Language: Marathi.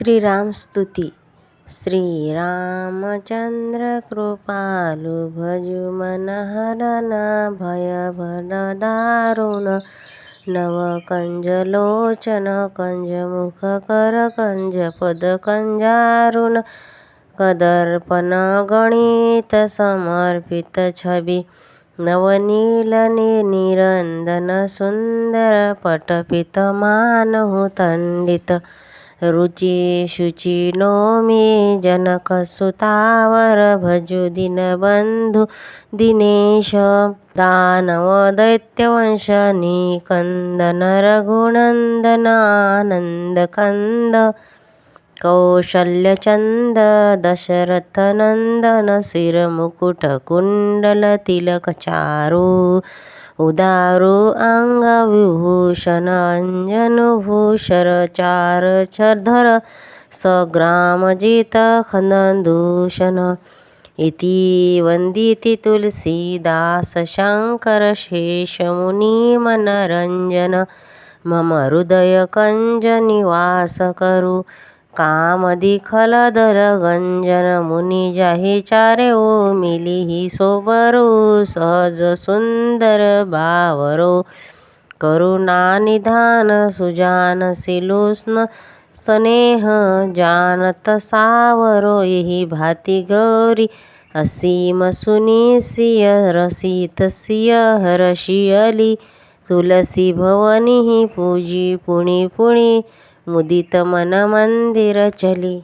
श्रीराम स्तुती। श्रीरामचंद्र कृपालु भजुमनहरना भयभददारुण नवकंजलोचन कंजमुखकर कंजपद कंजारुण। कदर्पण गणित श्रीरामस्तुती श्रीरामचन्द्रकृपालुभजुमनहरनाभयभनदारुण नवकञ्जलोचन कञ्जमुखकरकञ्जपदकञ्जारुण कदर्पणगणितसमर्पितछवि नवनीलने निरन्दनसुन्दरपटपितमानहुतण्डित रुची शुची नोमी जनक सुतावर जनकसुतावर भजु दीनबन्धु दिनेश। दानव दैत्यवंश निकन्दन रघुनन्दन आनन्दकन्द कौशल्यचन्द दशरथनन्दन शिरमुकुटकुण्डल तिलकचारु उदारु अङ्गविभूषण अञ्जनभूषर चारधर सग्रामजित खन्दूषण इति वन्दिति तुलसीदास मम हृदयकञ्ज निवास करू गंजन मुनी जाही चारे ओ सोबरो सहज सुंदर बावरो. करुणा निधान सुजान सिलोस्न स्नेह जानत सावरो. एहि भाति गौरी असीम सुनी सिय रसित सिय हरषियली. तुलसी भवनिहि पूजी पुणि पुणी मुदित मन मंदिर चली।